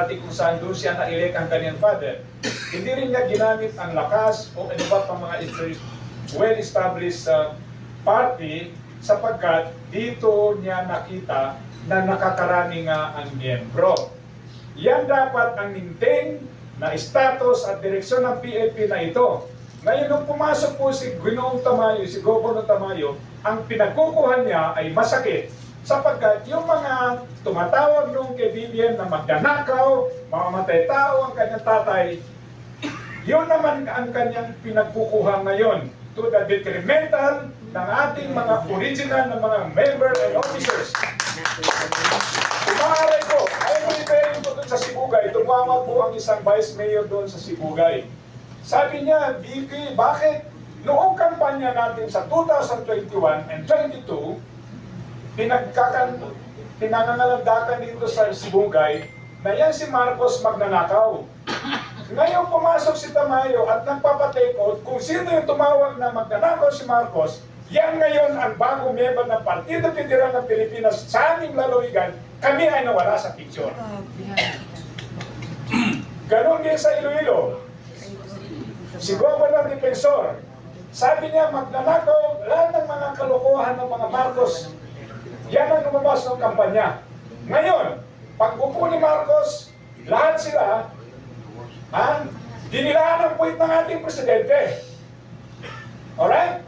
Pati kung saan doon siya na-elect ang kanyang father, hindi rin niya ginamit ang lakas o ano ba pang mga well-established uh, party sapagkat dito niya nakita na nakakarami nga ang miyembro. Yan dapat ang maintain na status at direksyon ng PNP na ito. Ngayon, nung pumasok po si Ginoong Tamayo, si Governor Tamayo, ang pinagkukuhan niya ay masakit sapagkat yung mga tumatawag nung kay BBM na magnanakaw, mamamatay tao ang kanyang tatay, yun naman ang kanyang pinagkukuha ngayon to the detrimental ng ating mga original na mga member and officers. Umaaray ko, ay referring ko doon sa Sibugay, tumawag po ang isang vice mayor doon sa Sibugay. Sabi niya, BP, bakit noong kampanya natin sa 2021 and 22, pinagkakan, pinangangalandakan dito sa Sibugay na yan si Marcos magnanakaw. Ngayon pumasok si Tamayo at nagpapatake kung sino yung tumawag na magnanakaw si Marcos, yan ngayon ang bagong member ng Partido Federal ng Pilipinas sa aming lalawigan, kami ay nawala sa picture. Ganon din sa Iloilo. Si Governor Defensor, sabi niya magnanakaw lahat ng mga kalokohan ng mga Marcos. Yan ang lumabas ng kampanya. Ngayon, pag upo ni Marcos, lahat sila ang dinilaan ng puwit ng ating presidente. Alright?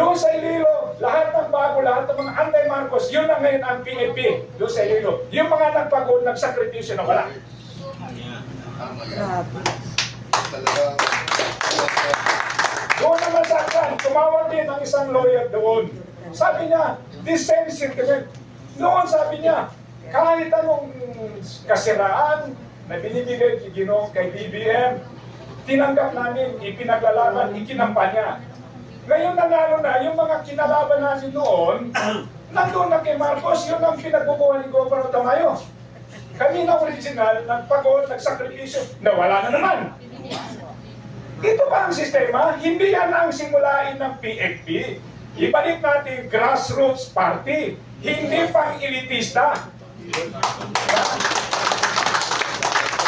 Doon sa Iloilo, lahat ng bago, lahat ng mga anti-Marcos, yun ang ngayon ang PNP doon sa Iloilo. Yung mga nagpagod, nagsakripisyo na wala. Doon naman sa akin, tumawag din ang isang lawyer doon. Sabi niya, this same sentiment. Noon sabi niya, kahit anong kasiraan na binibigay kay Ginoong kay BBM, tinanggap namin, ipinaglalaban, ikinampanya. Ngayon nanalo na, yung mga kinalaban natin noon, nandun na kay Marcos, yun ang pinagbubuhan ni Governor Tamayo. Kami na original, nagpagod, nagsakripisyo, nawala na naman. Ito ba ang sistema? Hindi yan ang simulain ng PFP. Ibalik natin grassroots party, hindi pang elitista.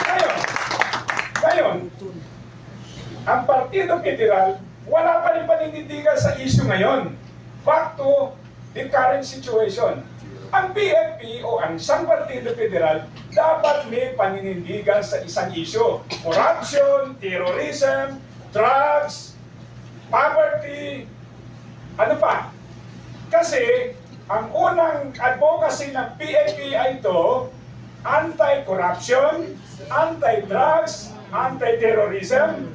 Ngayon, ngayon, ang Partido Federal, wala pa rin paninindigan sa issue ngayon. Back to the current situation. Ang PFP o ang isang Partido Federal dapat may paninindigan sa isang issue. Corruption, terrorism, drugs, poverty, ano pa? Kasi ang unang advocacy ng PFP ay ito, anti-corruption, anti-drugs, anti-terrorism,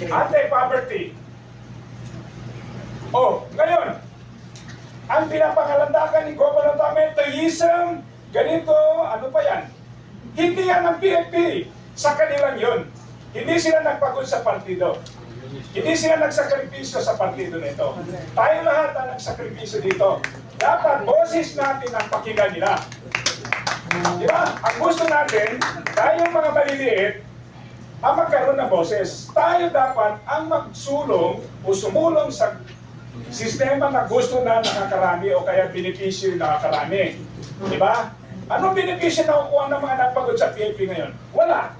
anti-poverty. Oh, ngayon, ang pinapangalandakan ni Governor Tame, ganito, ano pa yan? Hindi yan ang PFP. Sa kanilang yun. Hindi sila nagpagod sa partido. Hindi sila nagsakripisyo sa partido na ito. Tayo lahat ang nagsakripisyo dito. Dapat boses natin ang pakinggan nila. Di ba? Ang gusto natin, tayong mga maliliit, ang magkaroon ng boses. Tayo dapat ang magsulong o sumulong sa sistema na gusto na nakakarami o kaya benepisyo yung nakakarami. Di ba? Anong benepisyo na kukuha ng mga nagpagod sa PAP ngayon? Wala.